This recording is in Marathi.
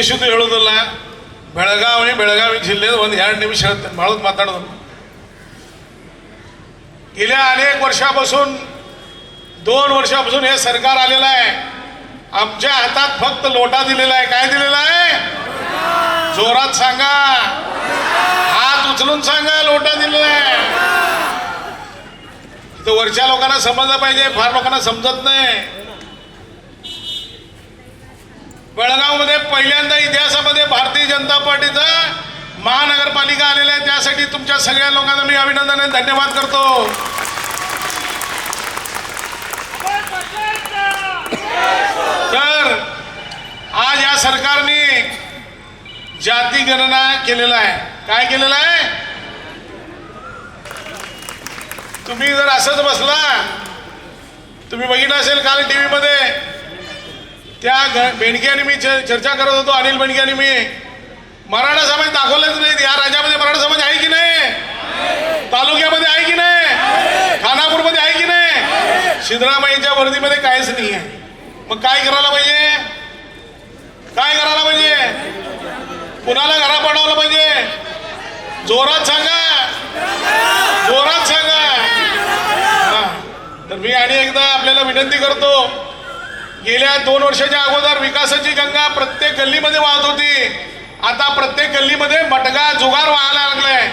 ಉದ್ದೇಶದ್ದು ಹೇಳೋದಲ್ಲ ಬೆಳಗಾವಿ ಬೆಳಗಾವಿ जिल्ह्यात ಒಂದು ಎರಡು ನಿಮಿಷ ಹೇಳ್ತೇನೆ ಮಾಡೋದು ಮಾತಾಡೋದು गेल्या अनेक वर्षापासून दोन वर्षापासून हे सरकार आलेलं आहे आमच्या हातात फक्त लोटा दिलेला आहे काय दिलेला आहे जोरात सांगा हात उचलून सांगा लोटा दिलेला आहे इथं वरच्या लोकांना समजलं पाहिजे फार लोकांना समजत नाही जळगावमध्ये पहिल्यांदा इतिहासामध्ये भारतीय जनता पार्टीचा महानगरपालिका आलेला आहे. त्यासाठी तुमच्या सगळ्या लोकांना मी अभिनंदन आणि धन्यवाद करतो. तर आज या सरकारने जाती गणना केलेला आहे. काय केलेलं आहे? तुम्ही जर असंच बसला तुम्ही बघितलं असेल काल टीव्हीमध्ये मध्ये त्या ग- आणि मी चर्चा करत होतो अनिल बेंडके आणि मी. मराठा समाज दाखवलंच नाही या राज्यामध्ये मराठा समाज आहे की नाही? तालुक्यामध्ये आहे की नाही? खानापूरमध्ये आहे की नाही? सिद्धरामय्यांच्या वर्दीमध्ये काहीच नाही आहे मग काय करायला पाहिजे? काय करायला पाहिजे? कुणाला घरा पाठवलं पाहिजे? जोरात सांगा. जोरात सांगा. हा. तर मी आणि एकदा आपल्याला विनंती करतो गेल्या दोन वर्षाच्या अगोदर विकासाची गंगा प्रत्येक गल्लीमध्ये वाहत होती. आता प्रत्येक गल्लीमध्ये मटगा जुगार व्हायला लागलाय.